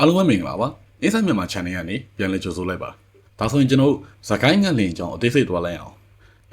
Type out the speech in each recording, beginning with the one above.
အားလုံးပဲမင်္ဂလာပါအင်းဆိုင်မြန်မာ channel ကနေပြန်လည်ကြိုဆိုလိုက်ပါဒါဆိုရင်ကျွန်တော်တို့ဇကိုင်းငတ်လင်အကြောင်းအသေးစိတ်သွားလိုက်အောင်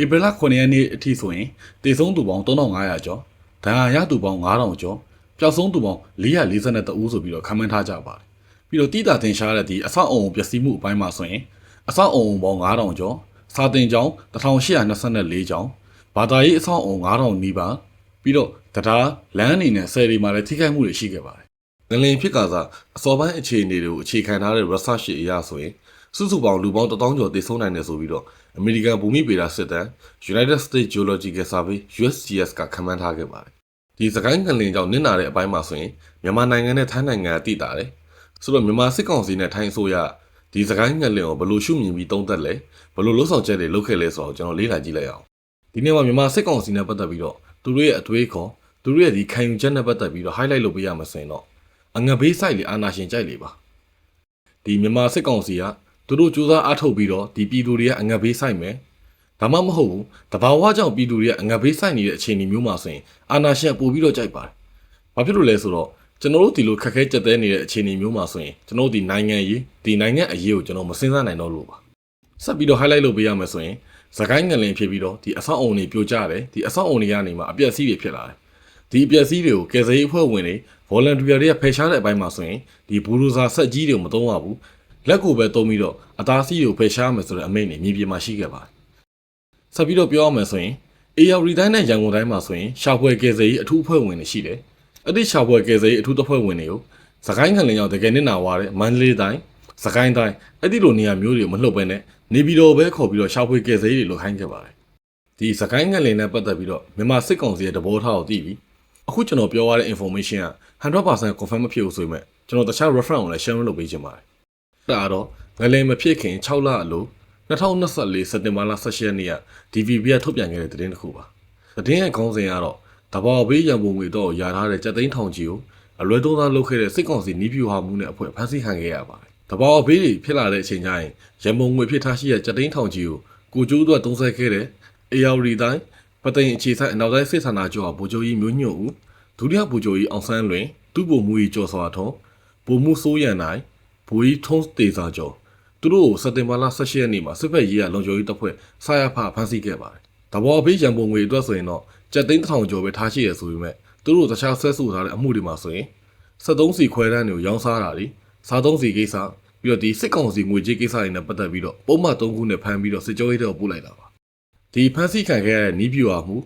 ဧပြီလ9ရက်နေ့အထိဆိုရင်တည်ဆုံးသူပေါင်း3500ကျော်ဒဏ်ရာရသူပေါင်း9000ကျော်ပျောက်ဆုံးသူပေါင်း442ဦးဆိုပြီးတော့ခန့်မှန်းထားကြပါတယ်ပြီးတော့တိတာတင်ရှားတဲ့ဒီအဆောက်အုံပျက်စီးမှုအပိုင်းမှာဆိုရင်အဆောက်အုံပေါင်း9000ကျော်စာတင်ကျောင်း1824ကျောင်းဘာသာရေးအဆောက်အုံ9000နီးပါးပြီးတော့တရားလမ်းအနေနဲ့ဆယ်ရီမှာလည်းထိခိုက်မှုတွေရှိခဲ့ပါတယ် ငလင်ဖြစ်ကစားအစောပိုင်းအခြေအနေတွေကိုအခြေခံထားတဲ့ research အရဆိုရင်စုစုပေါင်းလူပေါင်း1000ကျော်တည်ဆုံးနိုင်တယ်ဆိုပြီးတော့ American ဘူမိဗေဒစစ်တမ်း United States Geological Survey USGS ကခန့်မှန်းထားခဲ့ပါတယ်။ဒီစကိုင်းငလင်ကြောင့်နစ်နာတဲ့အပိုင်းမှာဆိုရင်မြန်မာနိုင်ငံနဲ့ထိုင်းနိုင်ငံကတည်တာတယ်။ဆိုတော့မြန်မာစစ်ကောင်စီနဲ့ထိုင်းအစိုးရဒီစကိုင်းငလင်ကိုဘယ်လိုရှုမြင်ပြီးသုံးသပ်လဲဘယ်လိုလှုပ်ဆောင်ချက်တွေလုပ်ခဲ့လဲဆိုတော့ကျွန်တော်လေ့လာကြည့်လိုက်အောင်။ဒီနေ့မှာမြန်မာစစ်ကောင်စီနဲ့ပတ်သက်ပြီးတော့သူတို့ရဲ့အတွေးခေါ်သူတို့ရဲ့ဒီခံယူချက်နဲ့ပတ်သက်ပြီးတော့ highlight လုပ်ပေးရမှာဆိုရင်တော့ အငဘေးဆိုင်လေအာနာရှင်ကြိုက်လေပါဒီမြန်မာစစ်ကောင်စီကသူတို့စူးစမ်းအားထုတ်ပြီးတော့ဒီပြည်သူတွေကအငဘေးဆိုင်မယ်ဒါမှမဟုတ်ဘူးတဘာဝကြောင့်ပြည်သူတွေကအငဘေးဆိုင်နေတဲ့အခြေအနေမျိုးမှာဆိုရင်အာနာရှင်ပို့ပြီးတော့ကြိုက်ပါတယ်ဘာဖြစ်လို့လဲဆိုတော့ကျွန်တော်တို့ဒီလိုခက်ခဲကြက်တဲနေတဲ့အခြေအနေမျိုးမှာဆိုရင်ကျွန်တော်တို့ဒီနိုင်ငံရေးဒီနိုင်ငံအရေးကိုကျွန်တော်မစင်စားနိုင်တော့လို့ပါဆက်ပြီးတော့ highlight လုပ်ပေးရမယ်ဆိုရင်သခိုင်းငလင်ဖြစ်ပြီးတော့ဒီအဆောက်အအုံတွေပြိုကျတယ်ဒီအဆောက်အအုံတွေကနေမှအပျက်စီးတွေဖြစ်လာတယ် ဒီအပျက်စီးတွေကိုကယ်ဆယ်ရေးအဖွဲ့ဝင်တွေ volunteer တွေကဖယ်ရှားတဲ့အပိုင်းမှာဆိုရင်ဒီဘူရိုဇာဆက်ကြီးတွေကိုမသုံးရဘူးလက်ကိုပဲသုံးပြီးတော့အသားစီးတွေကိုဖယ်ရှားမယ်ဆိုတဲ့အမိန့်တွေမြေပြင်မှာရှိခဲ့ပါတယ်ဆက်ပြီးတော့ပြောရမယ်ဆိုရင်အေယာရီတိုင်းနဲ့ရန်ကုန်တိုင်းမှာဆိုရင်ရှာဖွေကယ်ဆယ်ရေးအထူးအဖွဲ့ဝင်တွေရှိတယ်အဲ့ဒီရှာဖွေကယ်ဆယ်ရေးအထူးတပ်ဖွဲ့ဝင်တွေကိုစကိုင်းခံလင်ရောက်တကယ်နစ်နာွားတဲ့မန္တလေးတိုင်းစကိုင်းတိုင်းအဲ့ဒီလိုနေရာမျိုးတွေကိုမလှုပ်ဘဲနဲ့နေပြည်တော်ပဲခေါ်ပြီးတော့ရှာဖွေကယ်ဆယ်ရေးတွေလုပ်ခိုင်းခဲ့ပါတယ်ဒီစကိုင်းခံလင်နဲ့ပတ်သက်ပြီးတော့မြန်မာစစ်ကောင်စီရဲ့တဘောထားကိုသိပြီး အခုကျွန်တော်ပြောရတဲ့ information က100% confirm မဖြစ်ဘူးဆိုပေမဲ့ကျွန်တော်တခြား reference ကိုလည်း share လုပ်ပေးချင်ပါတယ်။ဒါကတော့ငလင်မဖြစ်ခင်6လအလို2024စက်တင်ဘာလ18ရက်နေ့က DVB ကထုတ်ပြန်ခဲ့တဲ့သတင်းတစ်ခုပါ။သတင်းရဲ့ခေါင်းစဉ်ကတော့တဘာဘေးရန်ပုံငွေတော့ယာထားတဲ့ကြက်သိန်းထောင်ကြီးကိုအလွဲသုံးစားလုပ်ခဲ့တဲ့စစ်ကောင်စီနီးပြူဟာမှုနဲ့အဖွဲ့ဖမ်းဆီးခံခဲ့ရပါတယ်။တဘာဘေးတွေဖြစ်လာတဲ့အချိန်ကျရင်ရန်ပုံငွေဖြစ်ထားရှိတဲ့ကြက်သိန်းထောင်ကြီးကိုကိုကျိုးအတွက်သုံးဆက်ခဲ့တဲ့ AR တိုင်း ပသိမ်အခြေဆိုင်အနောက်တိုင်းစစ်ဌာနချုပ်ကဗိုလ်ချုပ်ကြီးမျိုးညွန့်ဦးဒုတိယဗိုလ်ချုပ်ကြီးအောင်ဆန်းလွင်သူ့ဗိုလ်မှူးကြီးကျော်စွာထွန်းဗိုလ်မှူးစိုးရန်နိုင်ဗိုလ်ကြီးထုံးတေစာကျော်သူတို့ကိုစက်တင်ဘာလ18ရက်နေ့မှာစစ်ဖက်ရေးကလုံခြုံရေးတပ်ဖွဲ့ဆာရဖဖမ်းဆီးခဲ့ပါတယ်။တဘောဘေးရန်ပုံငွေအတွက်ဆိုရင်တော့ကြက်သိန်းတစ်ထောင်ကျော်ပဲထားရှိရဆိုပေမဲ့သူတို့တခြားဆက်စုထားတဲ့အမှုတွေမှာဆိုရင်73စီခွဲတန်းတွေကိုရောင်းစားတာတွေစားသုံးစီကိစ္စပြီးတော့ဒီစစ်ကောင်စီငွေကြေးကိစ္စတွေနဲ့ပတ်သက်ပြီးတော့ပုံမှန်3ခုနဲ့ဖမ်းပြီးတော့စစ်ကြောရေးတွေကိုပို့လိုက်တာပါ။ ဒီဖမ်းဆီးခံခဲ့ရတဲ့နီးပြူဟာမှု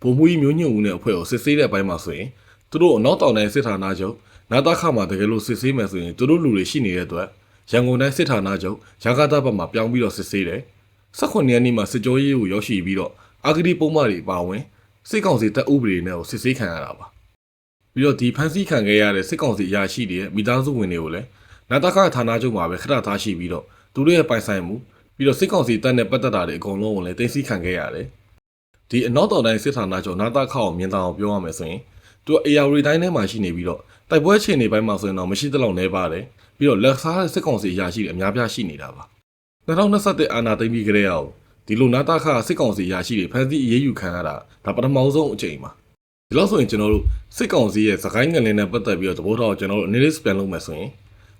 ဗိုလ်မှူးကြီးမျိုးညွန့်ဦးနဲ့အဖွဲ့ကိုစစ်ဆေးတဲ့အပိုင်းမှာဆိုရင်သူတို့အနောက်တောင်တိုင်းစစ်ဌာနချုပ်နာတာခမှာတကယ်လို့စစ်ဆေးမယ်ဆိုရင်သူတို့လူတွေရှိနေတဲ့အတွက်ရန်ကုန်တိုင်းစစ်ဌာနချုပ်ရန်ကားတပ်ဘက်မှာပြောင်းပြီးတော့စစ်ဆေးတယ်။18ရက်နေ့မှာစစ်ကြောရေးကိုရောက်ရှိပြီးတော့အာဂတိပုံမှန်တွေပါဝင်စစ်ကောင်စီတပ်ဥပဒေနဲ့ကိုစစ်ဆေးခံရတာပါ။ပြီးတော့ဒီဖမ်းဆီးခံခဲ့ရတဲ့စစ်ကောင်စီအရာရှိတွေရဲ့မိသားစုဝင်တွေကိုလည်းနာတာခဌာနချုပ်မှာပဲခဏထားရှိပြီးတော့သူတို့ရဲ့ပိုင်ဆိုင်မှု ပြီးတော့စစ်ကောင်စီတပ်နဲ့ပတ်သက်တာတွေအကုန်လုံးကိုလည်းတင်စီခံခဲ့ရတယ်။ဒီအနောက်တော်တိုင်းစစ်ဌာနချုပ်နာတာခအောင်မြင်တောင်ပြောရမယ်ဆိုရင်သူက AR တိုင်းထဲမှာရှိနေပြီးတော့တိုက်ပွဲချိန်နေပိုင်းမှာဆိုရင်တော့မရှိသလောက်နေပါတယ်ပြီးတော့လက်စားတဲ့စစ်ကောင်စီအရာရှိတွေအများပြားရှိနေတာပါ2021အာဏာသိမ်းပြီးကြတဲ့အောင်ဒီလိုနာတာခစစ်ကောင်စီအရာရှိတွေဖမ်းဆီးအရေးယူခံရတာဒါပထမဆုံးအချိန်ပါဒီလောက်ဆိုရင်ကျွန်တော်တို့စစ်ကောင်စီရဲ့သခိုင်းငလင်နဲ့ပတ်သက်ပြီးတော့သဘောထားကိုကျွန်တော်တို့ analysis ပြန်လုပ်မယ်ဆိုရင်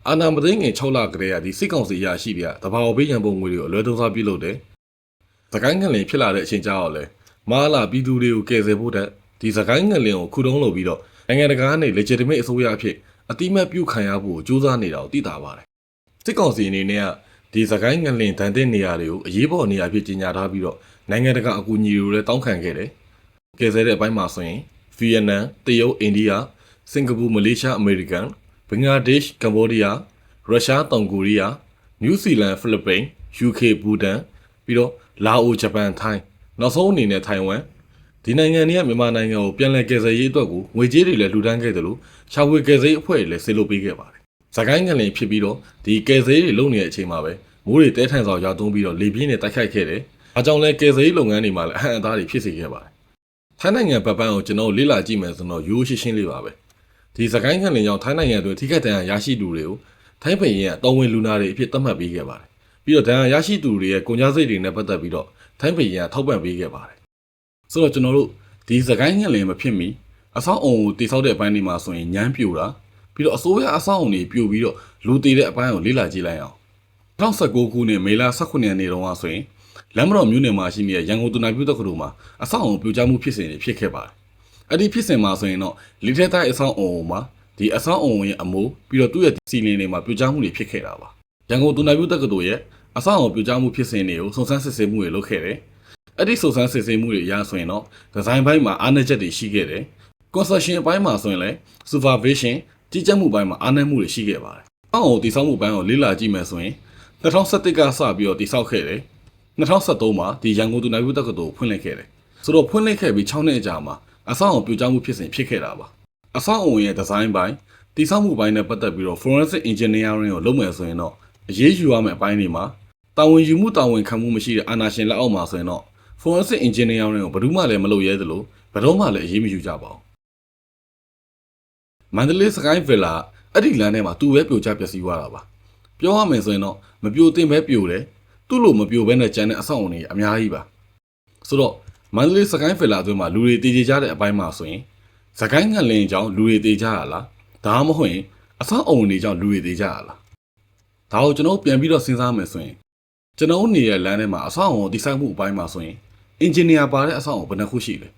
အာဏာမသိမ်းခင်6လကတည်းကဒီစစ်ကောင်စီအရာရှိတွေကတဘာဝဘေးရန်ပုံငွေတွေကိုအလွဲသုံးစားပြုလုပ်တယ်သခိုင်းငလင်ဖြစ်လာတဲ့အချိန်ကြောက်လဲမာလာပြည်သူတွေကိုကယ်ဆယ်ဖို့တဲ့ဒီသခိုင်းငလင်ကိုခုတုံးလုပ်ပြီးတော့နိုင်ငံတကာကနေ legitimate အစိုးရအဖြစ်အတိမတ်ပြုခံရဖို့ကြိုးစားနေတာကိုသိတာပါတယ်စစ်ကောင်စီအနေနဲ့ကဒီသခိုင်းငလင်တန်တဲ့နေရာတွေကိုအရေးပေါ်နေရာဖြစ်ကြီးညာထားပြီးတော့နိုင်ငံတကာအကူအညီတွေလည်းတောင်းခံခဲ့တယ်ကယ်ဆယ်တဲ့အပိုင်းမှာဆိုရင်ဗီယက်နမ်တရုတ်အိန္ဒိယစင်ကာပူမလေးရှားအမေရိကန် ဘင်္ဂလားဒေ့ရှ်ကမ္ဘောဒီးယားရုရှားတောင်ကိုရီးယားနယူးဇီလန်ဖိလစ်ပိန် UK ဘူတန်ပြီးတော့လာအိုဂျပန်ထိုင်းနောက်ဆုံးအနေနဲ့ထိုင်ဝမ်ဒီနိုင်ငံတွေကမြန်မာနိုင်ငံကိုပြန်လည်ကယ်ဆယ်ရေးအတွက်ကိုငွေကြေးတွေလည်းလှူဒန်းခဲ့တယ်လို့ရှာဖွေကယ်ဆယ်ရေးအဖွဲ့တွေလည်းဆေးလုပ်ပေးခဲ့ပါတယ်။ဇကိုင်းငံလင်ဖြစ်ပြီးတော့ဒီကယ်ဆယ်ရေးတွေလုပ်နေတဲ့အချိန်မှာပဲမိုးတွေတဲထန်စွာရောက်သွန်းပြီးတော့လေပြင်းတွေတိုက်ခိုက်ခဲ့တယ်။အားကြောင့်လည်းကယ်ဆယ်ရေးလုပ်ငန်းတွေမှာလည်းအဟန့်အတားတွေဖြစ်စေခဲ့ပါတယ်။ထိုင်းနိုင်ငံဗတ်ပန်းကိုကျွန်တော်လေ့လာကြည့်မယ်ဆိုတော့ရိုးရှင်းရှင်းလေးပါပဲ။ ဒီဇကိုင်းငံလင်ကြောင့်ထိုင်းနိုင်ငံအတွင်းထိခိုက်ဒဏ်ရာရရှိသူတွေကိုထိုင်းပြည်ရဲ့အတော်ဝင်လူနာတွေအဖြစ်သတ်မှတ်ပေးခဲ့ပါတယ်။ပြီးတော့ဒဏ်ရာရရှိသူတွေရဲ့ကုန်ကျစရိတ်တွေနဲ့ပတ်သက်ပြီးတော့ထိုင်းပြည်ရဲ့ထောက်ပံ့ပေးခဲ့ပါတယ်။ဆိုတော့ကျွန်တော်တို့ဒီစကိုင်းငလင်မဖြစ်မီအဆောက်အုံကိုတိဆောက်တဲ့အပိုင်းတွေမှာဆိုရင်ညမ်းပြိုတာပြီးတော့အစိုးရအဆောက်အုံတွေပြိုပြီးတော့လူတည်တဲ့အပိုင်းကိုလေ့လာကြည့်လိုက်အောင်2019ခုနှစ်မေလ18ရက်နေ့တုန်းကဆိုရင်လမ်းမတော်မြို့နယ်မှာရှိနေတဲ့ရန်ကုန်တူနာပြုတက္ကသိုလ်မှာအဆောက်အုံပြိုကျမှုဖြစ်စဉ်တွေဖြစ်ခဲ့ပါတယ် အဲ့ဒီဖြစ်စဉ်မှာဆိုရင်တော့လီထက်တိုင်းအဆောက်အုံမှာဒီအဆောက်အုံရဲ့အမိုးပြီးတော့သူ့ရဲ့စီလင်းတွေမှာပြိုကျမှုတွေဖြစ်ခဲ့တာပါရန်ကုန်တူနာပြုတက္ကသိုလ်ရဲ့အဆောက်အုံပြိုကျမှုဖြစ်စဉ်တွေကိုစုံစမ်းစစ်ဆေးမှုတွေလုပ်ခဲ့တယ်အဲ့ဒီစုံစမ်းစစ်ဆေးမှုတွေအရဆိုရင်တော့ဒီဇိုင်းဘိုင်းမှာအားနည်းချက်တွေရှိခဲ့တယ် construction အပိုင်းမှာဆိုရင်လည်း supervision ကြီးကြပ်မှုပိုင်းမှာအားနည်းမှုတွေရှိခဲ့ပါတယ်။အောက်အောင်တည်ဆောက်မှုပိုင်းကိုလေ့လာကြည့်မယ်ဆိုရင်2017ကစပြီးတော့တည်ဆောက်ခဲ့တယ်။2023မှာဒီရန်ကုန်သူနိုင်ဘူးတက္ကသိုလ်ဖွင့်လှစ်ခဲ့တယ်။ဆိုတော့ဖွင့်လှစ်ခဲ့ပြီး6နှစ်အကြာမှာ အဆောက်အုံပြိုကျမှုဖြစ်စဉ်ဖြစ်ခဲ့တာပါ။အဆောက်အုံရဲ့ဒီဇိုင်းပိုင်းတည်ဆောက်မှုပိုင်းနဲ့ပတ်သက်ပြီးတော့ forensic engineering ကိုလုပ်မယ်ဆိုရင်တော့အရေးယူရမယ့်အပိုင်းတွေမှာတာဝန်ယူမှုတာဝန်ခံမှုမရှိတဲ့အာဏာရှင်လက်အောက်မှာဆိုရင်တော့ forensic engineering ကိုဘယ်သူမှလည်းမလုပ်ရဲသလိုဘယ်တော့မှလည်းအရေးမယူကြပါဘူးမန္တလေးစကိုင်းဗီလာအဲ့ဒီလမ်းထဲမှာသူ့ပဲပြိုကျပျက်စီးသွားတာပါပြောရမယ်ဆိုရင်တော့မပြိုတင်ပဲပြိုတယ်သူ့လိုမပြိုဘဲနဲ့ကျန်တဲ့အဆောက်အုံတွေအများကြီးပါဆိုတော့ မန္တလေးစကိုင်းဗီလာအတွင်းမှာလူတွေတည်ကြကြတဲ့အပိုင်းမှာဆိုရင်စကိုင်းငံလင်းကြောင့်လူတွေတည်ကြရလားဒါမှမဟုတ်ရင်အဆောက်အုံတွေကြောင့်လူတွေတည်ကြရလားဒါကိုကျွန်တော်ပြန်ပြီးတော့စဉ်းစားမယ်ဆိုရင်ကျွန်တော်နေတဲ့လမ်းထဲမှာအဆောက်အုံကိုတည်ဆောက်မှုအပိုင်းမှာဆိုရင်အင်ဂျင်နီယာပါတဲ့အဆောက်အုံဘယ်နှခုရှိလဲ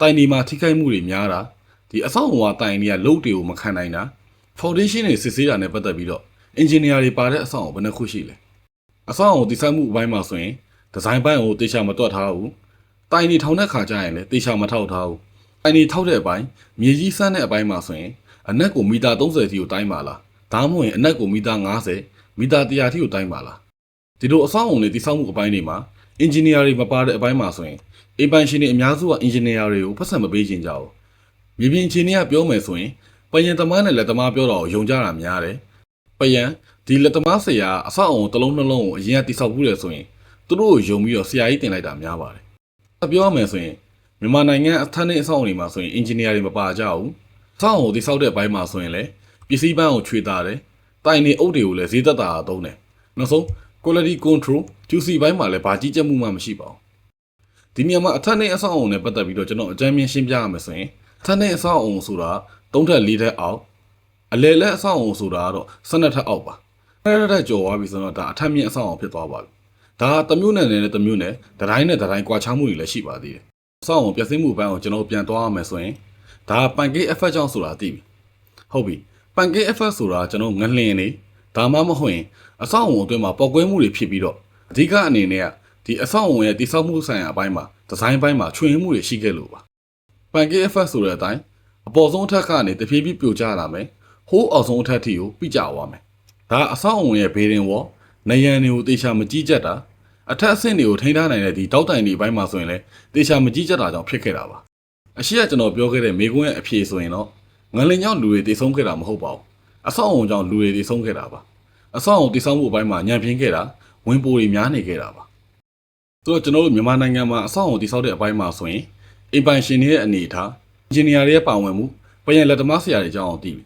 တိုင်ဒီမှာထိခိုက်မှုတွေများတာဒီအဆောက်အုံကတိုင်တွေကလုတ်တွေကိုမခံနိုင်တာ foundation တွေစစ်ဆေးတာနဲ့ပတ်သက်ပြီးတော့ engineer တွေပါတဲ့အဆောက်အုံဘယ်နှခုရှိလဲအဆောက်အုံတည်ဆောက်မှုအပိုင်းမှာဆိုရင်ဒီဇိုင်းပိုင်းကိုတေချာမတွက်ထားဘူး တိုင်တွေထောင်တဲ့ခါကျရင်လည်းတေချာမထောက်ထားဘူးတိုင်တွေထောက်တဲ့အပိုင်းမြေကြီးစမ်းတဲ့အပိုင်းမှာဆိုရင်အနက်ကိုမီတာ30ထိကိုတိုင်းပါလားဒါမှမဟုတ်ရင်အနက်ကိုမီတာ90မီတာ100ထိကိုတိုင်းပါလားဒီလိုအဆောက်အုံတွေတည်ဆောက်မှုအပိုင်းတွေမှာ engineer တွေမပါတဲ့အပိုင်းမှာဆိုရင်အိမ်ပိုင်ရှင်တွေအများစုက engineer တွေကိုဖတ်ဆံမပေးချင်ကြဘူးမြေပြင်အခြေအနေကပြောမယ်ဆိုရင်ပယံသမားနဲ့လက်သမားပြောတော့ယုံကြတာများတယ်ပယံဒီလက်သမားဆရာအဆောက်အအုံတစ်လုံးနှလုံးကိုအရင်ကတိဆောက်ဘူးလေဆိုရင်သူတို့ကိုယုံပြီးတော့ဆရာကြီးတင်လိုက်တာများပါတယ်အ ပြောရမယ်ဆိုရင်မြန်မာနိုင်ငံအထက်နဲ့အဆောက်အုံတွေမှာဆိုရင် engineer တွေမပါကြဘူးအဆောက်အုံတိဆောက်တဲ့ဘိုင်းမှာဆိုရင်လည်းပစ္စည်းပန်းကိုခြွေတာတယ်တိုင်နေအုပ်တွေကိုလည်းဈေးသက်တာသုံးတယ်နောက်ဆုံး quality control QC ဘိုင်းမှာလည်းဘာကြီးကြပ်မှုမှမရှိပါဘူးဒီနေရာမှာအထက်နဲ့အဆောက်အုံနဲ့ပတ်သက်ပြီးတော့ကျွန်တော်အကြမ်းမြင်ရှင်းပြရမယ်ဆိုရင်အထက်နဲ့အဆောက်အုံဆိုတာ၃ထက်၄ထက်အောက်အလယ်လက်အဆောက်အုံဆိုတာကတော့၁၂ထက်အောက်ပါအဲ့ဒါတက်ကြော်သွားပြီဆိုတော့ဒါအထက်မြင့်အဆောက်အုံဖြစ်သွားပါပြီ ဒါကတမျိုးနဲ့နဲ့တမျိုးနဲ့တတိုင်းနဲ့တတိုင်းကွာခြားမှုတွေလည်းရှိပါသေးတယ်အဆောက်အုံပြည့်စည်မှုဘန်းကိုကျွန်တော်ပြန်သွားရမယ်ဆိုရင်ဒါပန်ကေး effect ကြောင့်ဆိုတာသိပြီဟုတ်ပြီပန်ကေး effect ဆိုတာကျွန်တော်ငလျင်နေဒါမှမဟုတ်ရင်အဆောက်အုံအတွင်းမှာပောက်ကွဲမှုတွေဖြစ်ပြီးတော့အဓိကအနေနဲ့ကဒီအဆောက်အုံရဲ့တိစောက်မှုဆိုင်ရာအပိုင်းမှာဒီဇိုင်းပိုင်းမှာချွင်မှုတွေရှိခဲ့လို့ပါပန်ကေး effect ဆိုတဲ့အတိုင်းအပေါ်ဆုံးအထက်ကနေတဖြည်းဖြည်းပြိုကျလာမယ်ဟိုးအောက်ဆုံးအထက်ထိကိုပြကြသွားမယ်ဒါအဆောက်အုံရဲ့ဘေးရင်ဝနယံတွေကိုတေချာမကြည့်ကြတာ အထက်အဆင့်တွေကိုထိန်းထားနိုင်တဲ့ဒီတောက်တိုင်တွေဘိုင်းမှာဆိုရင်လည်းတေချာမကြည့်ကြတာကြောင့်ဖြစ်ခဲ့တာပါအရှိကကျွန်တော်ပြောခဲ့တဲ့မိကွန်းရဲ့အဖြေဆိုရင်တော့ငလင်ကြောင့်လူတွေတေဆုံးခဲ့တာမဟုတ်ပါဘူးအဆောက်အုံကြောင့်လူတွေတေဆုံးခဲ့တာပါအဆောက်အုံတေဆုံးမှုအပိုင်းမှာညံပြင်းခဲ့တာဝင်ပိုတွေများနေခဲ့တာပါဆိုတော့ကျွန်တော်တို့မြန်မာနိုင်ငံမှာအဆောက်အုံတေဆောက်တဲ့အပိုင်းမှာဆိုရင်အိမ်ပိုင်ရှင်တွေရဲ့အနေအထားအင်ဂျင်နီယာတွေရဲ့ပါဝင်မှုပယံလက်သမားဆရာတွေအကြောင်းအောင်သိပြီ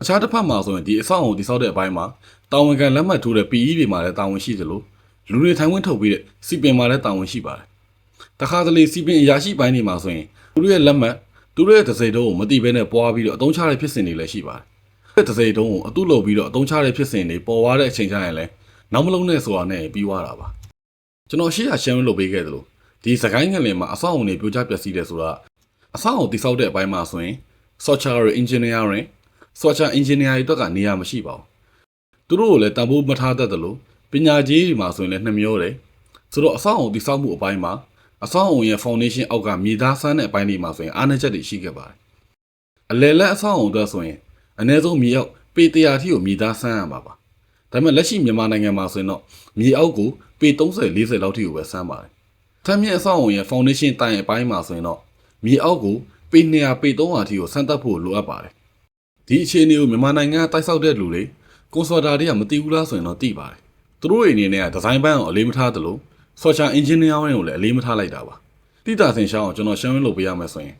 အခြားတစ်ဖက်မှာဆိုရင်ဒီအဆောက်အုံတည်ဆောက်တဲ့အပိုင်းမှာတာဝန်ခံလက်မှတ်ထိုးတဲ့ PE တွေမှာလည်းတာဝန်ရှိသလို လူတွေထိုင်ဝင်ထုတ်ပြီးတဲ့စီပင်မှာလည်းတာဝန်ရှိပါတယ်တခါတလေစီပင်အရာရှိပိုင်းတွေမှာဆိုရင်သူတို့ရဲ့လက်မှတ်သူတို့ရဲ့တစိတုံးကိုမတိဘဲနဲ့ပွားပြီးတော့အတုံးချတဲ့ဖြစ်စဉ်တွေလည်းရှိပါတယ်တစိတုံးကိုအတုလုပ်ပြီးတော့အတုံးချတဲ့ဖြစ်စဉ်တွေပေါ်သွားတဲ့အချိန်ကျရင်လည်းနောက်မလုံးနဲ့ဆိုတာနဲ့ပြီးသွားတာပါကျွန်တော်ရှေ့ရရှင်းလုပ်ပေးခဲ့သလိုဒီစကိုင်းငလင်မှာအဆောက်အုံတွေပြိုကျပျက်စီးတယ်ဆိုတာအဆောက်အုံတိဆောက်တဲ့အပိုင်းမှာဆိုရင် software engineering software engineer တွေတော့ကနေရာမရှိပါဘူးသူတို့ကိုလည်းတန်ဖိုးမထားတတ်တယ်လို့ ပညာကြီးတွေမှာဆိုရင်လည်းနှမျောတယ်ဆိုတော့အဆောက်အုံတိဆောက်မှုအပိုင်းမှာအဆောက်အုံရဲ့ foundation အောက်ကမြေသားဆန်းတဲ့အပိုင်းတွေမှာဆိုရင်အားနည်းချက်တွေရှိခဲ့ပါတယ်အလယ်လက်အဆောက်အုံအတွက်ဆိုရင်အနည်းဆုံးမြေအောက်ပေ100ထိကိုမြေသားဆန်းရမှာပါဒါပေမဲ့လက်ရှိမြန်မာနိုင်ငံမှာဆိုရင်တော့မြေအောက်ကိုပေ30 40လောက်ထိကိုပဲဆန်းပါတယ်ထမ်းမြင့်အဆောက်အုံရဲ့ foundation တိုင်အပိုင်းမှာဆိုရင်တော့မြေအောက်ကိုပေ200ပေ300ထိကိုဆန်းတက်ဖို့လိုအပ်ပါတယ်ဒီအခြေအနေကိုမြန်မာနိုင်ငံကတိုက်ဆောက်တဲ့လူတွေကွန်ဆော်တာတွေကမသိဘူးလားဆိုရင်တော့သိပါတယ် သူတို့အနေနဲ့ကဒီဇိုင်းဘန်းကိုအလေးမထားသလို software engineer ကိုလည်းအလေးမထားလိုက်တာပါတိတာဆင်ရှောင်းအောင်ကျွန်တော်ရှင်းလင်းလုပ်ပေးရမယ်ဆိုရင်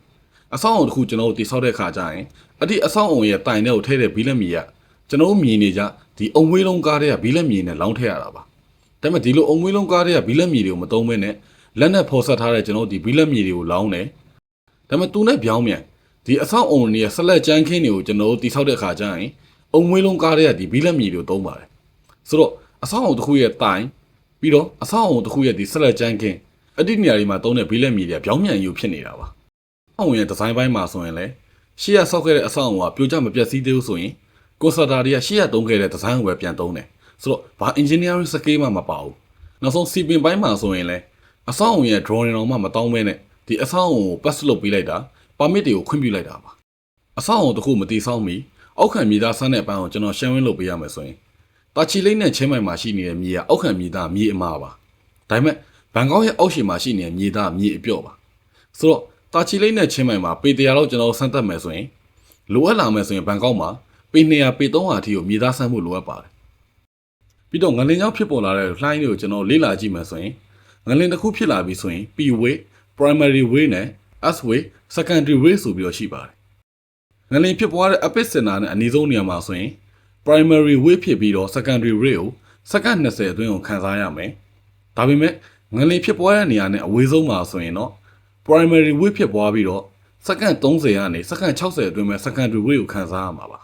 အဆောက်အုံတစ်ခုကျွန်တော်တို့တိဆောက်တဲ့အခါကျရင်အဲ့ဒီအဆောက်အုံရဲ့တိုင်တဲ့ကိုထည့်တဲ့ဘီလက်မီကကျွန်တော်တို့မြင်နေကြဒီအုံမွေးလုံးကားတဲ့ကဘီလက်မီနဲ့လောင်းထည့်ရတာပါဒါပေမဲ့ဒီလိုအုံမွေးလုံးကားတဲ့ကဘီလက်မီတွေကိုမသုံးဘဲနဲ့လက်နဲ့ဖော်ဆက်ထားတဲ့ကျွန်တော်တို့ဒီဘီလက်မီတွေကိုလောင်းတယ်ဒါပေမဲ့သူနဲ့ပြောင်းမြန်ဒီအဆောက်အုံတွေရဲ့ဆက်လက်ကြမ်းခင်းတွေကိုကျွန်တော်တို့တိဆောက်တဲ့အခါကျရင်အုံမွေးလုံးကားတွေကဒီဘီလက်မြေတွေကိုသုံးပါတယ်ဆိုတော့ အဆောက်အုံတစ်ခုရဲ့တိုင်ပြီးတော့အဆောက်အုံတစ်ခုရဲ့ဒီဆက်လက်ကြမ်းခင်းအတိနေရာတွေမှာသုံးတဲ့ဘီလက်မြေတွေကပြောင်းပြန်ယူဖြစ်နေတာပါအဆောက်အုံရဲ့ဒီဇိုင်းပိုင်းမှာဆိုရင်လည်းရှေ့ကဆောက်ခဲ့တဲ့အဆောက်အုံကပြိုကျမပြတ်စည်းသေးဘူးဆိုရင်ကိုစတာတွေကရှေ့ကသုံးခဲ့တဲ့ဒီဇိုင်းကိုပဲပြန်သုံးတယ်ဆိုတော့ဘာ engineering skill မှမပါဘူးနောက်ဆုံးစီပင်ပိုင်းမှာဆိုရင်လည်းအဆောက်အုံရဲ့ drawing တော့မှမတောင်းမဲနဲ့ဒီအဆောက်အုံကို pass လုပ်ပေးလိုက်တာ permit တွေကိုခွင့်ပြုလိုက်တာပါအဆောက်အုံတစ်ခုမတည်ဆောက်မီအောက်ခံမြေသားဆန်းတဲ့အပန်းကိုကျွန်တော်ရှင်းဝင်းလုပ်ပေးရမယ်ဆိုရင် တာချီလိမ့်နဲ့ချင်းမိုင်မှာရှိနေတဲ့မြေကအောက်ခံမြေသားမြေအမားပါဒါပေမဲ့ဘန်ကောက်ရဲ့အောက်ရှိမှာရှိနေတဲ့မြေသားမြေအပြော့ပါဆိုတော့တာချီလိမ့်နဲ့ချင်းမိုင်မှာပေ100လောက်ကျွန်တော်ဆန်းသက်မယ်ဆိုရင်လိုအပ်လာမယ်ဆိုရင်ဘန်ကောက်မှာပေ200ပေ300အထိကိုမြေသားဆန်းမှုလိုအပ်ပါတယ်ပြီးတော့ငလင်ကြောင့်ဖြစ်ပေါ်လာတဲ့လှိုင်းတွေကိုကျွန်တော်လေ့လာကြည့်မယ်ဆိုရင်ငလင်တစ်ခုဖြစ်လာပြီဆိုရင် P way primary way နဲ့ S way secondary way ဆိုပြီးတော့ရှိပါတယ်ငလင်ဖြစ်ပွားတဲ့ epicenter နဲ့အနည်းဆုံးနေရာမှာဆိုရင် primary way ဖြစ်ပြီးတော့ secondary way ကိုစက္ကန့်20အတွင်းကိုခန်းစားရမယ်ဒါပေမဲ့ငလင်ဖြစ်ပွားတဲ့နေရာနဲ့အဝေးဆုံးမှာဆိုရင်တော့ primary way ဖြစ်ပွားပြီးတော့စက္ကန့်30ကနေစက္ကန့်60အတွင်းမှာ secondary way ကိုခန်းစားရမှာပါ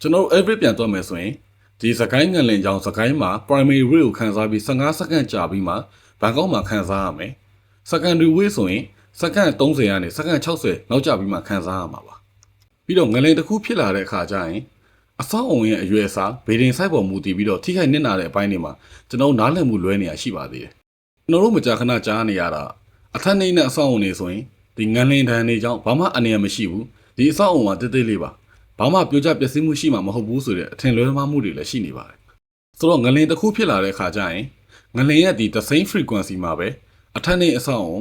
ကျွန်တော်တို့ average ပြန်တွက်မယ်ဆိုရင်ဒီစကိုင်းငံလင်ကြောင်စကိုင်းမှာ primary way ကိုခန်းစားပြီး15စက္ကန့်ကြာပြီးမှဘန်ကောက်မှာခန်းစားရမယ် secondary way ဆိုရင်စက္ကန့်30ကနေစက္ကန့်60နောက်ကျပြီးမှခန်းစားရမှာပါပြီးတော့ငလင်တစ်ခုဖြစ်လာတဲ့အခါကျရင် အဆောက်အုံရဲ့အရွယ်အစားဗေဒင်ဆိုင်ပေါ်မူတည်ပြီးတော့ထိခိုက်နစ်နာတဲ့အပိုင်းတွေမှာကျွန်တော်နားလည်မှုလွဲနေရရှိပါသေးတယ်ကျွန်တော်တို့မကြာခဏကြားနေရတာအထက်နေနဲ့အဆောက်အုံတွေဆိုရင်ဒီငလင်တန်းတွေကြောင့်ဘာမှအနေရမရှိဘူးဒီအဆောက်အုံကတိတ်တိတ်လေးပါဘာမှပြိုကျပျက်စီးမှုရှိမှာမဟုတ်ဘူးဆိုတဲ့အထင်လွဲမှားမှုတွေလည်းရှိနေပါတယ်ဆိုတော့ငလင်တစ်ခုဖြစ်လာတဲ့အခါကျရင်ငလင်ရဲ့ဒီ the same frequency မှာပဲအထက်နေအဆောက်အုံ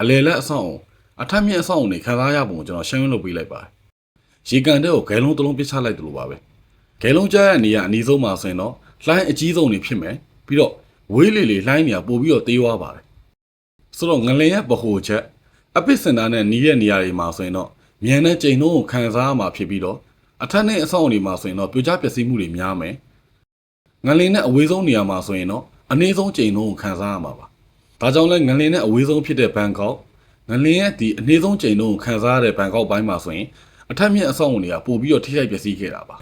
အလယ်လက်အဆောက်အုံအထက်မြင့်အဆောက်အုံတွေခံစားရပုံကိုကျွန်တော်ရှင်းလင်းလုပ်ပေးလိုက်ပါတယ်ရေကန်တဲ့ကိုဂဲလုံးတစ်လုံးပစ်ချလိုက်တယ်လို့ပါပဲ ဂဲလုံးကြားရဲ့နေရာအနည်းဆုံးမှာဆိုရင်တော့လှိုင်းအကြီးဆုံးနေဖြစ်မယ်ပြီးတော့ဝေးလေလေလှိုင်းနေရာပို့ပြီးတော့တေးွားပါတယ်ဆိုတော့ငလင်ရဲ့ဗဟိုချက်အပစ်စင်တာနဲ့နီးတဲ့နေရာတွေမှာဆိုရင်တော့မြန်တဲ့ချိန်နှုန်းကိုခံစားရမှာဖြစ်ပြီးတော့အထက်နဲ့အဆောက်အုံတွေမှာဆိုရင်တော့ပြိုကျပျက်စီးမှုတွေများမယ်ငလင်နဲ့အဝေးဆုံးနေရာမှာဆိုရင်တော့အနည်းဆုံးချိန်နှုန်းကိုခံစားရမှာပါဒါကြောင့်လဲငလင်နဲ့အဝေးဆုံးဖြစ်တဲ့ဘန်ကောက်ငလင်ရဲ့ဒီအနည်းဆုံးချိန်နှုန်းကိုခံစားရတဲ့ဘန်ကောက်ပိုင်းမှာဆိုရင်အထက်မြင့်အဆောက်အုံတွေကပို့ပြီးတော့ထိခိုက်ပျက်စီးခဲ့တာပါ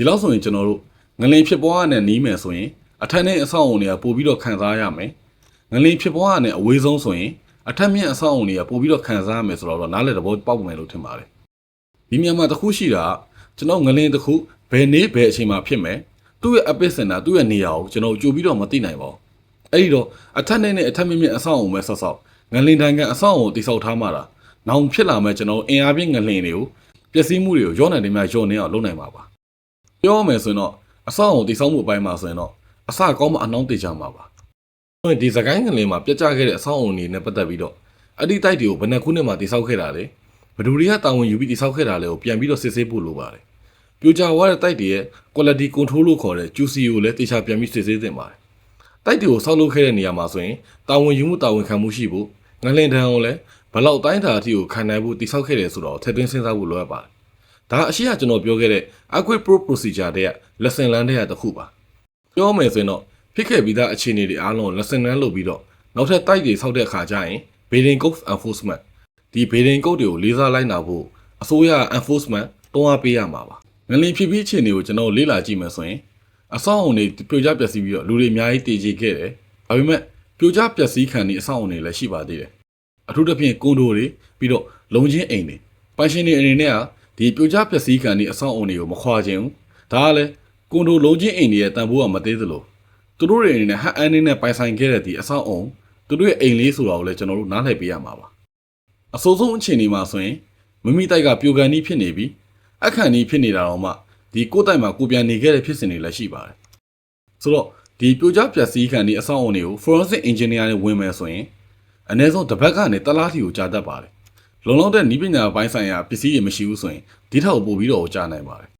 ဒီလောက်ဆိုရင်ကျွန်တော်တို့ငလင်ဖြစ်ပွားရတဲ့နီးမယ်ဆိုရင်အထက်နဲ့အဆောက်အုံတွေကပို့ပြီးတော့ခံစားရမယ်ငလင်ဖြစ်ပွားရတဲ့အဝေးဆုံးဆိုရင်အထက်မြင့်အဆောက်အုံတွေကပို့ပြီးတော့ခံစားရမယ်ဆိုတော့နားလည်သဘောပေါက်မယ်လို့ထင်ပါတယ်ဒီမြန်မာတစ်ခုရှိတာကကျွန်တော်ငလင်တစ်ခုဘယ်နေ့ဘယ်အချိန်မှာဖြစ်မယ်သူ့ရဲ့ epicenter သူ့ရဲ့နေရာကိုကျွန်တော်ကြိုပြီးတော့မသိနိုင်ပါဘူးအဲ့ဒီတော့အထက်နဲ့နဲ့အထက်မြင့်မြင့်အဆောက်အုံပဲဆော့ဆော့ငလင်တန်ကန်အဆောက်အုံကိုတိဆောက်ထားမှတာနောင်ဖြစ်လာမဲ့ကျွန်တော်အင်အားပြင်းငလင်တွေကိုပျက်စီးမှုတွေကိုရောနိုင်တယ်များရောနေအောင်လုပ်နိုင်ပါပါ ပြောရမယ်ဆိုရင်တော့အဆောက်အုံတိဆောက်မှုအပိုင်းမှာဆိုရင်တော့အစကောင်းမှအနှောင်းတေချမှာပါဆိုရင်ဒီစကိုင်းငလင်မှာပြတ်ကျခဲ့တဲ့အဆောက်အုံတွေနဲ့ပတ်သက်ပြီးတော့အဲ့ဒီတိုက်တွေကိုဘယ်နှခုနှစ်မှတိဆောက်ခဲ့တာလဲဘယ်သူတွေကတာဝန်ယူပြီးတိဆောက်ခဲ့တာလဲကိုပြန်ပြီးတော့စစ်ဆေးဖို့လိုပါတယ်ပြိုကျသွားတဲ့တိုက်တွေရဲ့ quality control လို့ခေါ်တဲ့ QC ကိုလည်းတေချာပြန်ပြီးစစ်ဆေးသင့်ပါတယ်တိုက်တွေကိုဆောက်လုပ်ခဲ့တဲ့နေရာမှာဆိုရင်တာဝန်ယူမှုတာဝန်ခံမှုရှိဖို့ငလင်တန်းကိုလည်းဘယ်လောက်တိုင်းတာအထိကိုခံနိုင်ဖို့တိဆောက်ခဲ့တယ်ဆိုတော့ထည့်သွင်းစဉ်းစားဖို့လိုအပ်ပါတယ် ဒါအရှိကကျွန်တော်ပြောခဲ့တဲ့ Aquid Pro Procedure တဲ့ lesson learn တဲ့တစ်ခုပါပြောမယ်ဆိုရင်တော့ဖြစ်ခဲ့ပြီးသားအခြေအနေတွေအားလုံး lesson learn လုပ်ပြီးတော့နောက်ထပ်တိုက်တွေဆောက်တဲ့အခါကျရင် Building Code Enforcement ဒီ Building Code တွေကိုလေးစားလိုက်နာဖို့အစိုးရ enforcement တွန်းအားပေးရမှာပါငလင်ဖြစ်ပြီးအခြေအနေကိုကျွန်တော်လေ့လာကြည့်မယ်ဆိုရင်အဆောက်အုံတွေပြိုကျပျက်စီးပြီးတော့လူတွေအများကြီးတည်ကြခဲ့တယ်ဒါပေမဲ့ပြိုကျပျက်စီးခံနေအဆောက်အုံတွေလည်းရှိပါသေးတယ်အထူးသဖြင့်ကွန်ဒိုတွေပြီးတော့လုံချင်းအိမ်တွေပိုင်ရှင်တွေအနေနဲ့က ဒီပြိုကျပျက်စီးခံနေအဆောက်အုံတွေကိုမခွာခြင်းဘူးဒါကလည်းကွန်ဒိုလုံချင်းအိမ်တွေရဲ့တန်ဖိုးကမသေးသလိုသူတို့တွေအနေနဲ့ဟန်အန်းနေနဲ့ပိုင်ဆိုင်ခဲ့တဲ့ဒီအဆောက်အုံသူတို့ရဲ့အိမ်လေးဆိုတာကိုလည်းကျွန်တော်တို့နားလည်ပေးရမှာပါအဆိုးဆုံးအခြေအနေမှာဆိုရင်မမိတိုက်ကပြိုကန်ကြီးဖြစ်နေပြီးအခန့်ကြီးဖြစ်နေတာတော့မှဒီကိုယ်တိုင်မှာကိုပြန်နေခဲ့တဲ့ဖြစ်စဉ်တွေလည်းရှိပါတယ်ဆိုတော့ဒီပြိုကျပျက်စီးခံဒီအဆောက်အုံတွေကို forensic engineer နဲ့ဝင်မယ်ဆိုရင်အနည်းဆုံးတစ်ပတ်ကနေတလားထီကိုကြာတတ်ပါတယ် လုံလောက်တဲ့ဤပညာပိုင်းဆိုင်ရာပစ္စည်းတွေမရှိဘူးဆိုရင်ဒီထောက်ပို့ပြီးတော့ကြာနိုင်ပါတယ်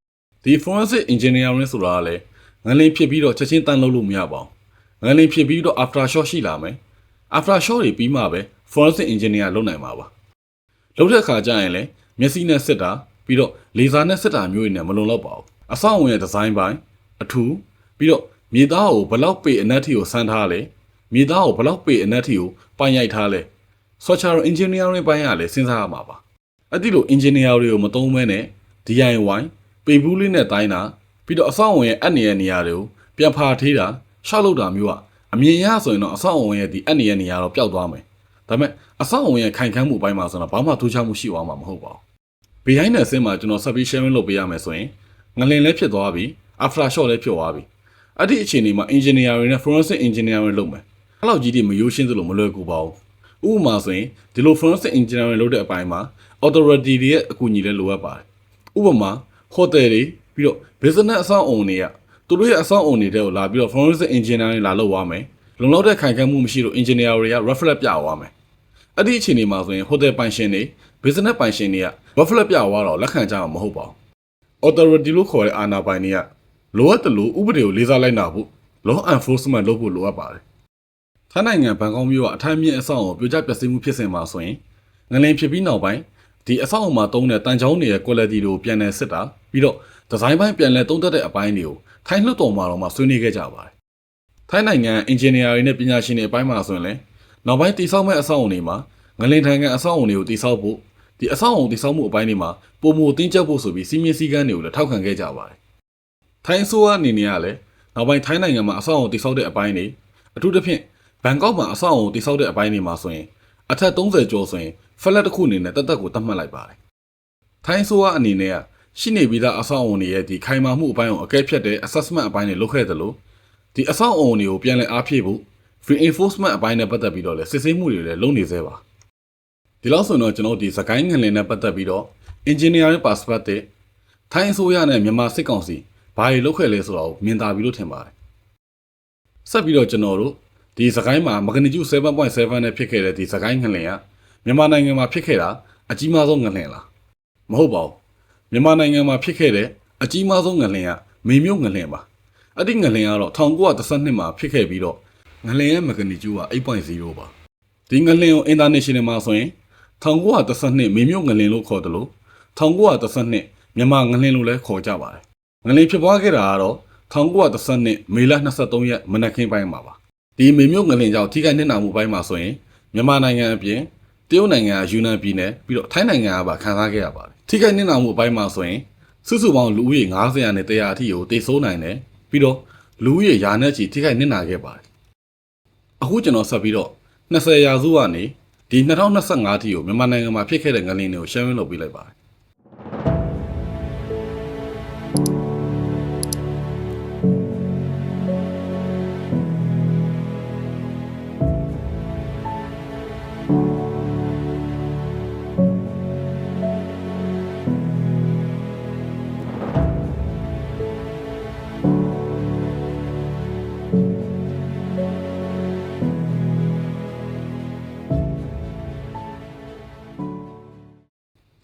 ဒီ forensic engineering ဆိုတာကလည်းငလင်ဖြစ်ပြီးတော့ချက်ချင်းတန်းလုပ်လို့မရပါဘူးငလင်ဖြစ်ပြီးတော့ after shock ရှိလာမယ် after shock တွေပြီးမှပဲ forensic engineer လုပ်နိုင်မှာပါလုပ်တဲ့အခါကျရင်လည်းမျက်စိနဲ့စစ်တာပြီးတော့လေဆာနဲ့စစ်တာမျိုးတွေနဲ့မလုံလောက်ပါဘူးအဆောက်အုံရဲ့ဒီဇိုင်းပိုင်းအထူးပြီးတော့မြေသားကိုဘယ်လောက်ပေအနက်ထီကိုဆန်းထားလဲမြေသားကိုဘယ်လောက်ပေအနက်ထီကိုပိုင်ရိုက်ထားလဲ structural engineering ပိုင်းကလည်းစဉ်းစားရမှာပါအဲ့ဒီလို engineer တွေကိုမသုံးမဲနဲ့ DIY ပေဘူးလေးနဲ့တိုင်းတာပြီးတော့အဆောက်အုံရဲ့အပ်နေတဲ့နေရာတွေကိုပြန်ဖာထေးတာရှောက်လုပ်တာမျိုးကအမြင်ရဆိုရင်တော့အဆောက်အုံရဲ့ဒီအပ်နေတဲ့နေရာတော့ပျောက်သွားမယ်ဒါပေမဲ့အဆောက်အုံရဲ့ခိုင်ခန့်မှုပိုင်းမှာဆိုတော့ဘာမှထူးခြားမှုရှိသွားမှာမဟုတ်ပါဘူး behind the scene မှာကျွန်တော် service sharing လုပ်ပေးရမယ်ဆိုရင်ငလင်လည်းဖြစ်သွားပြီ after shot လည်းဖြစ်သွားပြီအဲ့ဒီအခြေအနေမှာ engineer တွေနဲ့ forensic engineer တွေလုပ်မယ်အဲ့လောက်ကြီးတွေမရိုးရှင်းသလိုမလွယ်ကူပါဘူး ဥပမာဆိုရင်ဒီလို forensic engineer တွေလုပ်တဲ့အပိုင်းမှာ authority တွေရဲ့အကူအညီလည်းလိုအပ်ပါတယ်ဥပမာ hotel တွေပြီးတော့ business အဆောက်အုံတွေကသူတို့ရဲ့အဆောက်အုံတွေတဲ့ကိုလာပြီးတော့ forensic engineer တွေလာလုပ်သွားမယ်လုံလောက်တဲ့ခိုင်ခန့်မှုမရှိလို့ engineer တွေက reference ပြသွားမယ်အဲ့ဒီအခြေအနေမှာဆိုရင် hotel ပိုင်ရှင်တွေ business ပိုင်ရှင်တွေက reference ပြသွားတော့လက်ခံကြမှာမဟုတ်ပါဘူး authority လို့ခေါ်တဲ့အာဏာပိုင်တွေကလိုအပ်တယ်လို့ဥပဒေကိုလေးစားလိုက်နာဖို့ law enforcement လုပ်ဖို့လိုအပ်ပါတယ်။ ထိုင်းနိုင်ငံဘန်ကောက်မြို့ကအထိုင်းမြင့်အဆောက်အုံပြိုကျပျက်စီးမှုဖြစ်စဉ်မှာဆိုရင်ငလင်ဖြစ်ပြီးနောက်ပိုင်းဒီအဆောက်အုံမှာတုံးတဲ့တန်ချောင်းတွေရဲ့ quality တွေကိုပြန်လည်စစ်တာပြီးတော့ဒီဇိုင်းပိုင်းပြန်လည်သုံးသပ်တဲ့အပိုင်းတွေကိုထိုင်းလွှတ်တော်မှာတော့မှဆွေးနွေးခဲ့ကြပါတယ်။ထိုင်းနိုင်ငံ engineer တွေနဲ့ပညာရှင်တွေအပိုင်းမှာဆိုရင်လည်းနောက်ပိုင်းတိစောက်မဲ့အဆောက်အုံတွေမှာငလင်ထံကန်အဆောက်အုံတွေကိုတိစောက်ဖို့ဒီအဆောက်အုံတိစောက်မှုအပိုင်းတွေမှာပုံမတင်းကျပ်ဖို့ဆိုပြီးစီမင်းစည်းကမ်းတွေကိုလည်းထောက်ခံခဲ့ကြပါတယ်။ထိုင်းဆိုးအနေနဲ့ကလည်းနောက်ပိုင်းထိုင်းနိုင်ငံမှာအဆောက်အုံတိစောက်တဲ့အပိုင်းတွေအထူးသဖြင့် ဘန်ကောက်မှာအဆောက်အုံတိစောက်တဲ့အပိုင်းတွေမှာဆိုရင်အထက်30ကျော်ဆိုရင်ဖလက်တစ်ခုအနေနဲ့တက်တက်ကိုတတ်မှတ်လိုက်ပါတယ်။ထိုင်းဆိုးအနေနဲ့ကရှိနေပြီးသားအဆောက်အုံတွေရဲ့ဒီခိုင်မာမှုအပိုင်းကိုအကဲဖြတ်တဲ့ assessment အပိုင်းတွေလုပ်ခဲ့တယ်လို့ဒီအဆောက်အုံတွေကိုပြန်လည်အားဖြည့်ဖို့ reinforcement အပိုင်းနဲ့ပတ်သက်ပြီးတော့လည်းစစ်ဆေးမှုတွေလည်းလုပ်နေသေးပါဒီလောက်ဆိုတော့ကျွန်တော်ဒီစကိုင်းငလင်နဲ့ပတ်သက်ပြီးတော့ engineering perspective ထိုင်းအစိုးရနဲ့မြန်မာစစ်ကောင်စီဘာတွေလုပ်ခဲ့လဲဆိုတာကိုမြင်သာပြီလို့ထင်ပါတယ်ဆက်ပြီးတော့ကျွန်တော်တို့ ဒီစကိုင်းမှာမဂနီကျူ7.7နဲ့ဖြစ်ခဲ့တဲ့ဒီစကိုင်းငလင်ကမြန်မာနိုင်ငံမှာဖြစ်ခဲ့တာအကြီးမားဆုံးငလင်လားမဟုတ်ပါဘူးမြန်မာနိုင်ငံမှာဖြစ်ခဲ့တဲ့အကြီးမားဆုံးငလင်ကမေမြို့ငလင်ပါအဲ့ဒီငလင်ကတော့1912မှာဖြစ်ခဲ့ပြီးတော့ငလင်ရဲ့မဂနီကျူက8.0ပါဒီငလင်ကို international မှာဆိုရင်1912မေမြို့ငလင်လို့ခေါ်တယ်လို့1912မြန်မာငလင်လို့လည်းခေါ်ကြပါတယ်ငလင်ဖြစ်ပွားခဲ့တာကတော့1912မေလ23ရက်မနက်ခင်းပိုင်းမှာပါ ဒီမေမြို့ငလင်ကြောင့်ထိခိုက်နစ်နာမှုပိုင်းမှာဆိုရင်မြန်မာနိုင်ငံအပြင်တရုတ်နိုင်ငံကယူနန်ပြည်နယ်ပြီးတော့ထိုင်းနိုင်ငံကပါခံစားခဲ့ရပါတယ်ထိခိုက်နစ်နာမှုအပိုင်းမှာဆိုရင်စုစုပေါင်းလူဦးရေ90ရာနဲ့100အထိကိုတိတ်ဆိုးနိုင်တယ်ပြီးတော့လူဦးရေရာနဲ့ချီထိခိုက်နစ်နာခဲ့ပါတယ်အခုကျွန်တော်ဆက်ပြီးတော့20ရာစုကနေဒီ2025အထိကိုမြန်မာနိုင်ငံမှာဖြစ်ခဲ့တဲ့ငလင်းတွေကိုရှင်းပြလုပ်ပေးလိုက်ပါတယ်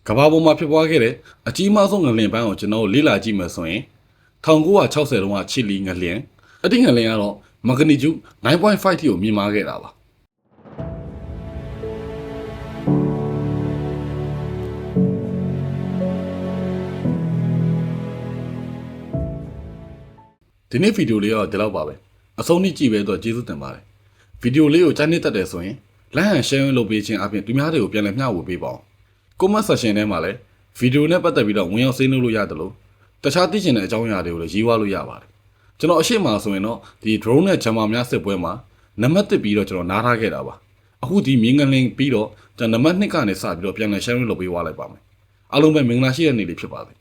ကမ္ဘာပေါ်မှာဖြစ်ပွားခဲ့တဲ့အကြီးမားဆုံးငလျင်ပန်းကိုကျွန်တော်တို့လေ့လာကြည့်မယ်ဆိုရင်1960တုန်းကချီလီငလျင်အတိငလျင်ကတော့မဂနီကျူ9.5ထိကိုမြင်မာခဲ့တာပါဒီနေ့ဗီဒီယိုလေးကတော့ဒီလောက်ပါပဲအဆုံးထိကြည့်ပဲတော့ကျေးဇူးတင်ပါတယ်ဗီဒီယိုလေးကိုကြားနေတတ်တယ်ဆိုရင် like and share လုပ်ပေးခြင်းအပြင်သူများတွေကိုပြန်လည်မျှဝေပေးပါအောင် comment section ထဲမှာလည်းဗီဒီယိုနဲ့ပတ်သက်ပြီးတော့ဝင်ရောက်ဆွေးနွေးလို့ရတယ်လို့တခြားသိချင်တဲ့အကြောင်းအရာတွေကိုလည်းရေးဝါလို့ရပါတယ်ကျွန်တော်အရှိမဆိုရင်တော့ဒီ drone နဲ့ဂျမ်မာများစစ်ပွဲမှာနံပါတ်1ပြီးတော့ကျွန်တော်နားထားခဲ့တာပါအခုဒီမြင်းငလင်းပြီးတော့ကျွန်တော်နံပါတ်2ကနေစပြီးတော့ပြန်လည် share လုပ်ပေးသွားလိုက်ပါမယ်အားလုံးပဲမင်္ဂလာရှိတဲ့နေ့လေးဖြစ်ပါစေ